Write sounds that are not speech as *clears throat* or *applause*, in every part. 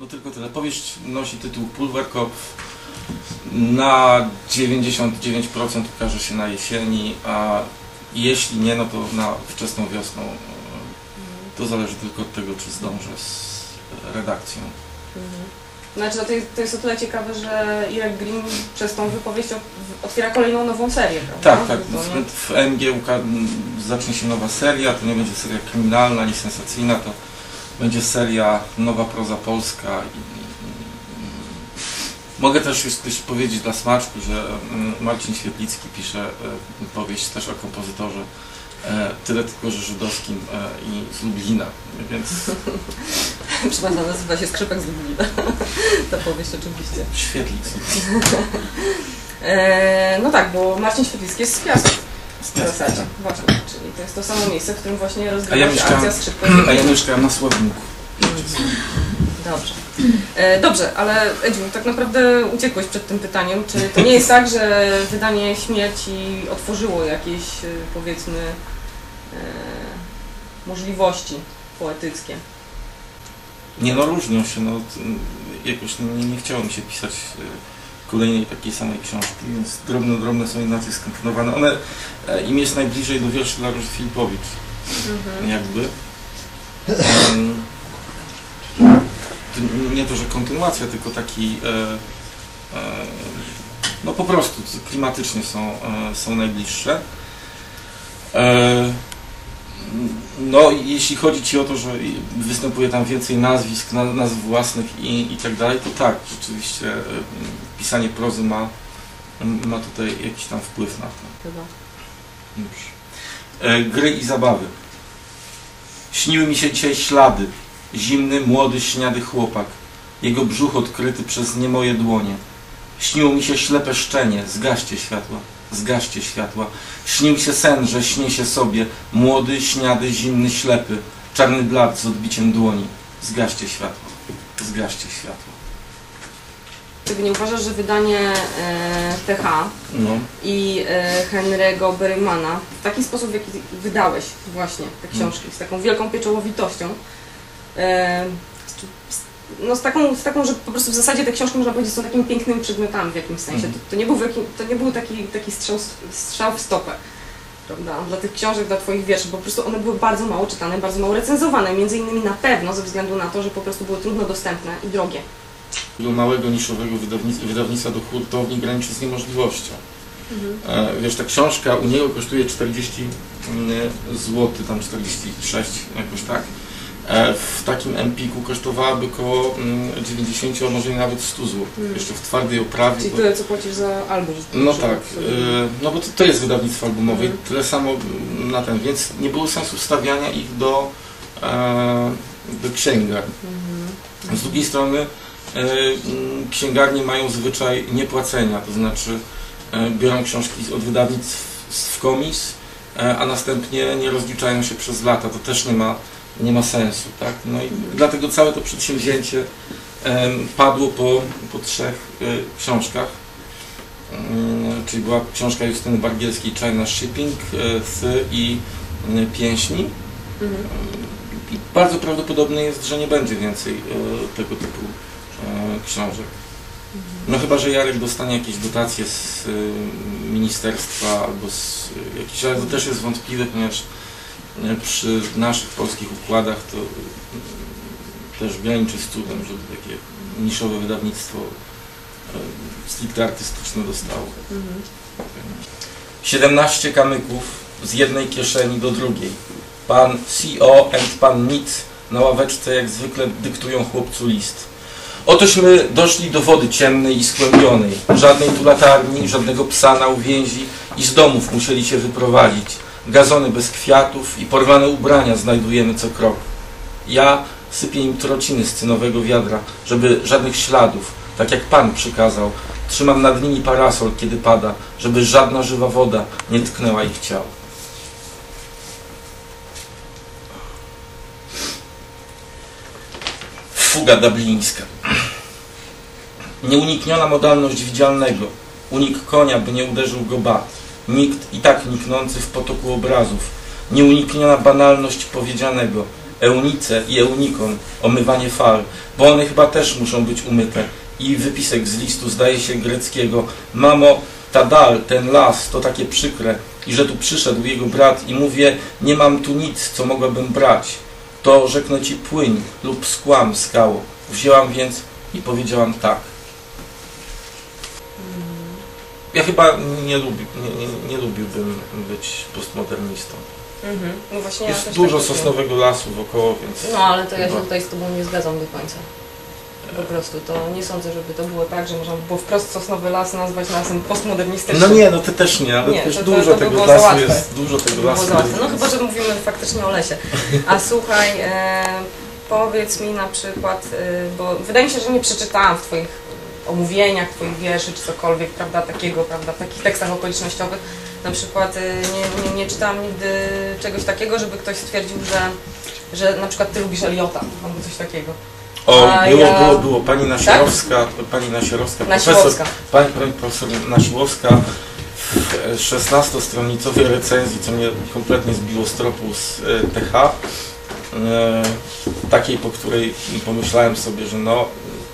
No tylko tyle. Powieść nosi tytuł Pulverkopf. Na 99% ukaże się na jesieni, a jeśli nie, no to na wczesną wiosną. To zależy tylko od tego, czy zdążę z redakcją. Znaczy, no to, jest, to jest o tyle ciekawe, że Irek Green przez tą wypowiedź otwiera kolejną nową serię, prawda? Tak, tak. W, w MG zacznie się nowa seria. To nie będzie seria kryminalna ani sensacyjna, to będzie seria Nowa Proza Polska. Mogę też już coś powiedzieć dla smaczku, że mm, Marcin Świetlicki pisze e, powieść też o kompozytorze. E, tyle tylko, że żydowskim e, i z Lublina, więc *laughs* Przepraszam, nazywa się Skrzypek z Lublina. *laughs* Ta powieść oczywiście. Świetlicki. *laughs* No tak, bo Marcin Świetlicki jest z Piastów w zasadzie. Właśnie, czyli to jest to samo miejsce, w którym właśnie A ja rozgrywa się mieszkałem- akcja Skrzypek. A ja mieszkałem na Sławniku. Dobrze. E, dobrze, ale Edziu, tak naprawdę uciekłeś przed tym pytaniem. Czy to nie jest tak, że wydanie śmierci otworzyło jakieś, e, powiedzmy, e, możliwości poetyckie? Nie no, różnią się, no jakoś nie, nie chciało mi się pisać e, kolejnej takiej samej książki, więc drobne, drobne są inaczej skomponowane. One, e, im jest najbliżej do wierszy dla Róży Filipowicz, jakby. Em, to nie to, że kontynuacja, tylko taki, e, e, no po prostu klimatycznie są, są najbliższe. No, jeśli chodzi Ci o to, że występuje tam więcej nazwisk, na- nazw własnych i, i tak dalej, to tak, rzeczywiście e, pisanie prozy ma, ma tutaj jakiś tam wpływ na to. Chyba. Już. E, gry i zabawy. Śniły mi się dzisiaj ślady. Zimny, młody, śniady chłopak. Jego brzuch odkryty przez nie moje dłonie. Śniło mi się ślepe szczenie. Zgaście światła. Zgaście światła. Śnił się sen, że śnie się sobie. Młody, śniady, zimny, ślepy. Czarny blat z odbiciem dłoni. Zgaście światło. Zgaście światło. Czy nie uważasz, że wydanie e, TH No. i e, Henry'ego Berrymana w taki sposób, w jaki wydałeś właśnie te książki, z taką wielką pieczołowitością, e, no z taką, z taką, że po prostu w zasadzie te książki można powiedzieć są takimi pięknymi przedmiotami w jakimś sensie. Mhm. To, to nie był, jakim, to nie był taki, taki strzał, strzał w stopę. Prawda? Dla tych książek, dla Twoich wierszy, bo po prostu one były bardzo mało czytane, bardzo mało recenzowane, między innymi na pewno ze względu na to, że po prostu były trudno dostępne i drogie. do małego niszowego wydawnictwa, wydawnictwa do hurtowni graniczy z niemożliwością. E, wiesz, ta książka u niego kosztuje 40 zł, tam 46 jakoś tak. E, w takim Empiku kosztowałaby około mm, 90, a może nawet 100 zł. Mhm. Jeszcze w twardej oprawie. Czyli bo- tyle, co płacisz za album. no tak, e, no bo to, to jest wydawnictwo albumowe, Mhm. tyle samo na ten, więc nie było sensu wstawiania ich do, e, do księgar. Mhm. Z drugiej strony mm, księgarnie mają zwyczaj niepłacenia, to znaczy biorą książki od wydawnictw w komis, a następnie nie rozliczają się przez lata. To też nie ma, nie ma sensu. Tak? No i dlatego całe to przedsięwzięcie padło po, po trzech e, książkach. Mm, Czyli była książka Justyny Bargielskiej China Shipping, e, Thy i e, Pięśni. Mhm. I bardzo prawdopodobne jest, że nie będzie więcej e, tego typu e, książek. No chyba, że Jarek dostanie jakieś dotacje z e, ministerstwa albo z e, jakichś, ale to też jest wątpliwe, ponieważ e, przy naszych polskich układach to e, też graniczy z cudem, żeby takie niszowe wydawnictwo e, stricte artystyczne dostało. Mhm. 17 kamyków z jednej kieszeni do drugiej. Pan CO and pan Nic na ławeczce jak zwykle dyktują chłopcu list. Otośmy doszli do wody ciemnej i skłębionej. Żadnej tu latarni, żadnego psa na uwięzi i z domów musieli się wyprowadzić. Gazony bez kwiatów i porwane ubrania znajdujemy co krok. Ja sypię im trociny z cynowego wiadra, żeby żadnych śladów, tak jak Pan przykazał. Trzymam nad nimi parasol, kiedy pada, żeby żadna żywa woda nie tknęła ich ciał. Fuga dublińska. Nieunikniona modalność widzialnego. Unik konia, by nie uderzył go bat. Nikt i tak niknący w potoku obrazów. Nieunikniona banalność powiedzianego. Eunice i Eunikon, omywanie fal, bo one chyba też muszą być umyte. I wypisek z listu zdaje się greckiego, mamo, ta dal, ten las, to takie przykre, i że tu przyszedł jego brat i mówię, nie mam tu nic, co mogłabym brać. To rzeknę ci płyń lub skłam skało. Wzięłam więc i powiedziałam tak. Ja chyba nie, lubi, nie, nie, nie lubiłbym być postmodernistą. Mhm. No właśnie ja Jest też dużo tak sosnowego lasu wokoło, więc... No ale to ja się chyba- tutaj z Tobą nie zgadzam do końca. Po prostu to nie sądzę, żeby to było tak, że można by było wprost sosnowy las nazwać lasem postmodernistycznym. No nie, no ty też nie, ale Nie, też to- to- dużo to by tego było za lasu łatwe. jest, dużo tego było lasu jest. No chyba, że mówimy faktycznie o lesie. A *laughs* słuchaj, e, powiedz mi na przykład, e, bo wydaje mi się, że nie przeczytałam w Twoich omówieniach, Twoich wierszy czy cokolwiek, prawda, takiego, prawda, w takich tekstach okolicznościowych. Na przykład e, nie, nie, nie czytałam nigdy czegoś takiego, żeby ktoś stwierdził, że, że na przykład Ty lubisz Eliota albo coś takiego. O, A było, ja- Tak? było, było. Pani Nasiłowska, pani Nasiłowska, profesor, pani, pani profesor Nasiłowska w e, 16-stronicowej recenzji, co mnie kompletnie zbiło z tropu z e, TH, e, takiej, po której pomyślałem sobie, że no,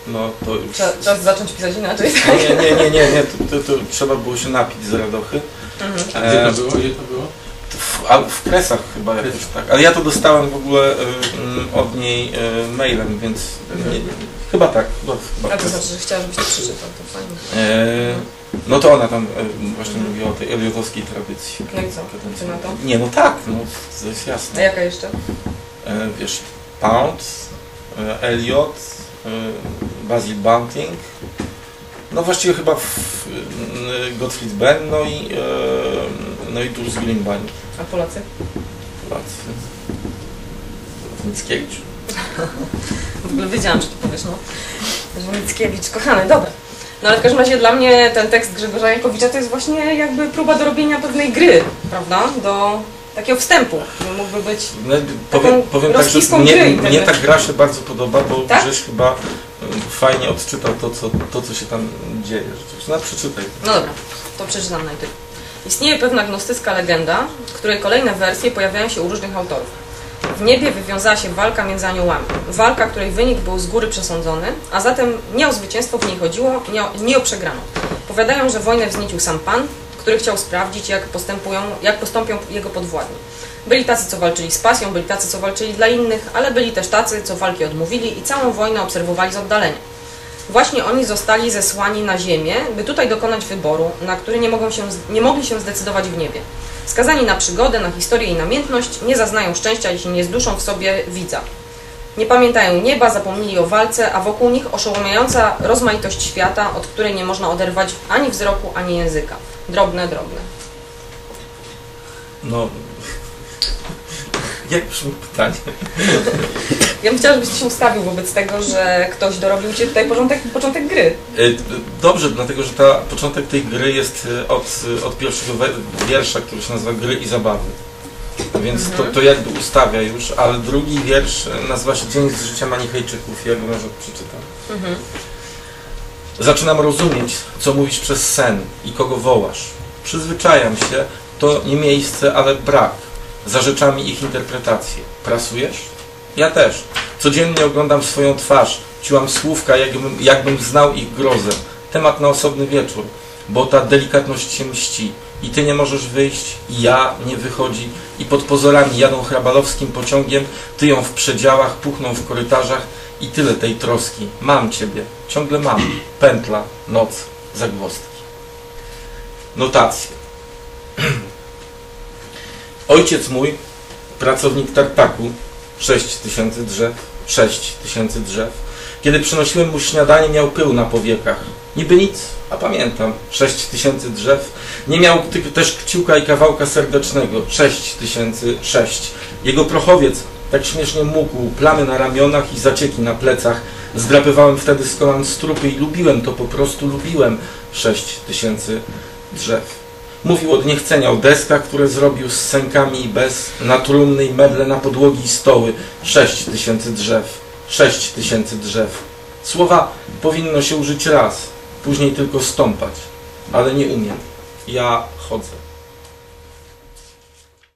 no to już... Czas, czas zacząć pisać inaczej. No nie, nie, nie, nie, nie to, to, to trzeba było się napić z radochy. Mhm. Gdzie E, to było? Gdzie to było? w, a w kresach chyba jakoś tak. Ale ja to dostałem w ogóle e, mm, od niej e, mailem, więc nie, chyba tak. Chyba, chyba A to Kresach. znaczy, że chciała, żebyś to przeczytał, to fajnie. E, no to ona tam e, właśnie mówiła o tej eliotowskiej tradycji. No i co? Ty na to? Nie, no tak, no to jest A jasne. jaka jeszcze? E, wiesz, Pound, e, Eliot, e, Basil Bunting, no właściwie chyba w, e, Gottfried Benn, no i, e, no i Durs Greenbaum. A Polacy? Polacy. Mickiewicz. *laughs* W ogóle wiedziałam, że to powiesz, no. Że Mickiewicz, kochany, dobra. No ale w każdym razie dla mnie ten tekst Grzegorza Jankowicza to jest właśnie jakby próba dorobienia pewnej gry, prawda? Do takiego wstępu. Nie mógłby być... No, powiem, powiem tak, że mnie, mnie ta gra się bardzo podoba, bo Tak? żeś chyba e, fajnie odczytał to co, to, co się tam dzieje. Rzeczywiście. No przeczytaj. No dobra, to przeczytam najpierw. Istnieje pewna gnostycka legenda, której kolejne wersje pojawiają się u różnych autorów. W niebie wywiązała się walka między aniołami. Walka, której wynik był z góry przesądzony, a zatem nie o zwycięstwo w niej chodziło, nie o, nie o przegraną. Powiadają, że wojnę wzniecił sam Pan, który chciał sprawdzić, jak, postępują, jak postąpią jego podwładni. Byli tacy, co walczyli z pasją, byli tacy, co walczyli dla innych, ale byli też tacy, co walki odmówili i całą wojnę obserwowali z oddalenia. Właśnie oni zostali zesłani na ziemię, by tutaj dokonać wyboru, na który nie, mogą się, nie mogli się zdecydować w niebie. Skazani na przygodę, na historię i namiętność, nie zaznają szczęścia, jeśli nie zduszą w sobie widza. Nie pamiętają nieba, zapomnieli o walce, a wokół nich oszołomiająca rozmaitość świata, od której nie można oderwać ani wzroku, ani języka. Drobne, drobne. No. *laughs* Jak brzmi pytanie? Ja bym chciała, żebyś się ustawił wobec tego, że ktoś dorobił Ci tutaj początek, początek gry. E, Dobrze, dlatego że ta, początek tej gry jest e, od, e, od pierwszego wiersza, który się nazywa Gry i Zabawy. Więc to, to jakby ustawia już, ale drugi wiersz nazywa się Dzień z życia Manichejczyków. Ja go może przeczytam. Mhm. Zaczynam rozumieć, co mówisz przez sen i kogo wołasz. Przyzwyczajam się, to nie miejsce, ale brak. Za rzeczami ich interpretację. Prasujesz? Ja też. Codziennie oglądam swoją twarz, ciłam słówka, jakbym, jakbym znał ich grozę. Temat na osobny wieczór, bo ta delikatność się mści. I ty nie możesz wyjść, i ja nie wychodzi, i pod pozorami jadą hrabalowskim pociągiem, tyją w przedziałach, puchną w korytarzach i tyle tej troski. Mam ciebie, ciągle mam. Pętla, noc, zagwozdki. Notacje. *clears throat* Ojciec mój, pracownik tartaku, 6 tysięcy drzew, 6 tysięcy drzew. Kiedy przynosiłem mu śniadanie, miał pył na powiekach. Niby nic, a pamiętam, 6 tysięcy drzew. Nie miał też kciuka i kawałka serdecznego, 6 tysięcy sześć. Jego prochowiec tak śmiesznie mógł, plamy na ramionach i zacieki na plecach. Zdrapywałem wtedy z kolan strupy i lubiłem to, po prostu lubiłem 6 tysięcy drzew. Mówił od niechcenia o deskach, które zrobił z sękami i bez, na trumny i meble, na podłogi i stoły. Sześć tysięcy drzew. Sześć tysięcy drzew. Słowa powinno się użyć raz, później tylko stąpać. Ale nie umiem. Ja chodzę.